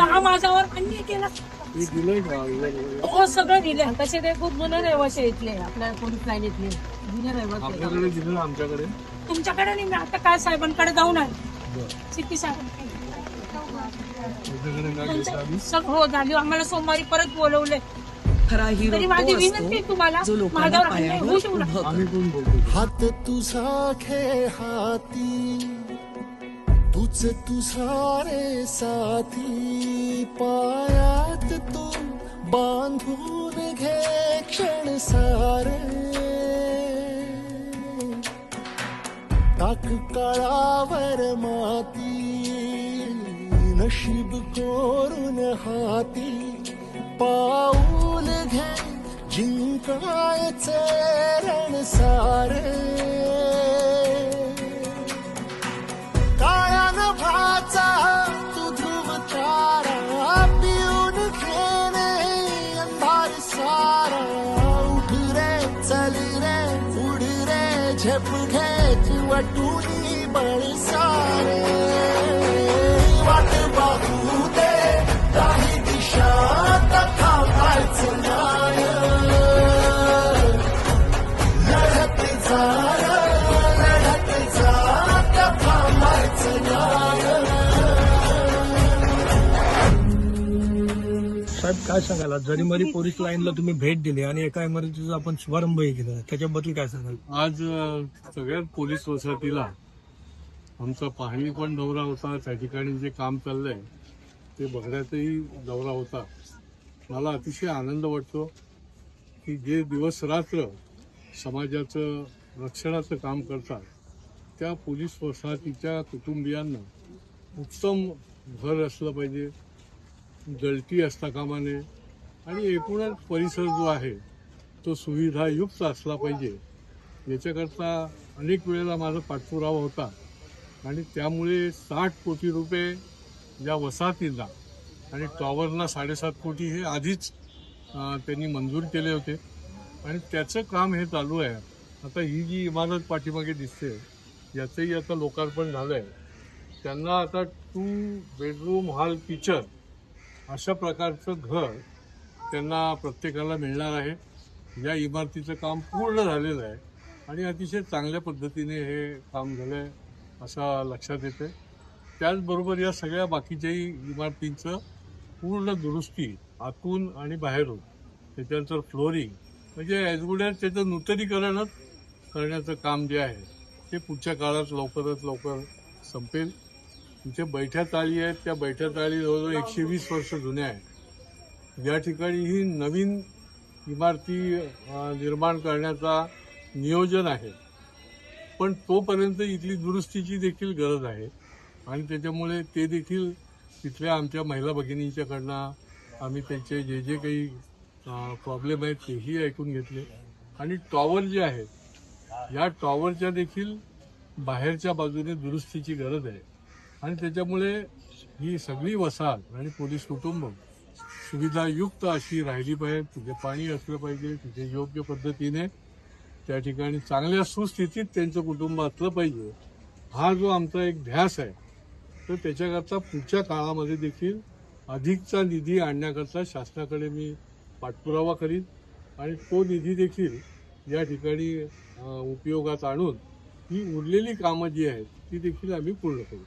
हा माझ्यावर अन्याय केला. हे? हो सगळं दिलं तसे ते खूप जुने रहिवासी इथले आपल्या पोलीस लाईन इथले जुने रहिवासी आहेत. आपल्याकडे दिलं आमच्याकडे? तुमच्याकडे नाही मी आता काय साहेबांकडे जाऊन आहे बरं. सिटी साहेब. तुमच्याकडे काय घेता आम्ही सग- हो झाली. आम्हाला सोमवारी परत बोलवले खरा हिरो तरी माझी तो विनंती आहे असतो तुम्हाला जो लोकांना माझ्यावर अन्याय पायावर होऊ शकू नका. उभं आम्ही कोण बोलतो? हात तुझा खे हाती. तूच तुझा रे साथी पायात तू बांधून घे क्षण सारे. टाक काळावर माती नशीब कोरून हाती. पाऊल घे जिंकायचे. झेप घे वटुनी बळ सारे. वाट साहेब काय सांगाल जरीमरी पोलीस लाईनला तुम्ही भेट दिली आणि एका इमारतीचा आपण शुभारंभही केला त्याच्याबद्दल काय सांगाल? आज अ, सगळ्यात पोलीस वसाहतीला आमचा पाहणी पण दौरा होता त्या ठिकाणी जे काम चाललंय ते बघण्याचाही दौरा होता. मला अतिशय आनंद वाटतो की जे दिवस रात्र समाजाचं रक्षणाचं काम करतात त्या पोलीस वसाहतीच्या कुटुंबियांना उत्तम घर असलं पाहिजे गळती असता कामा नये आणि एकूणच परिसर जो आहे तो सुविधायुक्त असला पाहिजे. याच्याकरता अनेक वेळेला माझा पाठपुरावा होता आणि त्यामुळे साठ कोटी रुपये या वसाहतींना आणि टॉवरना साडेसात कोटी हे आधीच त्यांनी मंजूर केले होते. आणि त्याचं काम हे चालू आहे. आता ही जी इमारत पाठीमागे दिसते याचंही आता लोकार्पण झालं आहे त्यांना आता टू बेडरूम हॉल किचन अशा प्रकारचं घर त्यांना प्रत्येकाला मिळणार आहे. या इमारतीचं काम पूर्ण झालेलं आहे. आणि अतिशय चांगल्या पद्धतीने हे काम झालं आहे असं लक्षात येते त्याचबरोबर या सगळ्या बाकीच्याही इमारतींचं पूर्ण दुरुस्ती आतून आणि बाहेरून त्याच्यानंतर फ्लोरिंग म्हणजे ॲज गुड ॲज त्याचं नूतनीकरणच करण्याचं काम जे आहे ते पुढच्या काळात लवकरात लवकर संपेल. इथे बैठ्या ताळी आहेत त्या बैठ्या ताळी जवळजवळ एकशे वीस वर्ष जुन्या आहेत. या ठिकाणी ही नवीन इमारती निर्माण करण्याचा नियोजन आहे. पण तोपर्यंत इथली दुरुस्तीची देखील गरज आहे. आणि त्याच्यामुळे ते देखील तिथल्या आमच्या महिला भगिनींच्याकडनं आम्ही त्यांचे जे जे काही प्रॉब्लेम आहेत तेही ऐकून घेतले. आणि टॉवर जे आहेत या टॉवरच्या देखील बाहेरच्या बाजूने दुरुस्तीची गरज आहे. आणि त्याच्यामुळे ही सगळी वसाहत आणि पोलीस कुटुंब सुविधायुक्त अशी राहिली पाहिजे तिथे पाणी असलं पाहिजे तिथे योग्य पद्धतीने त्या ठिकाणी चांगल्या सुस्थितीत त्यांचं कुटुंब असलं पाहिजे. हा जो आमचा एक ध्यास आहे तर त्याच्याकरता पुढच्या काळामध्ये देखील अधिकचा निधी आणण्याकरता शासनाकडे मी पाठपुरावा करीन आणि तो निधी देखील या ठिकाणी उपयोगात आणून ही उरलेली कामं जी आहेत ती देखील आम्ही पूर्ण करू.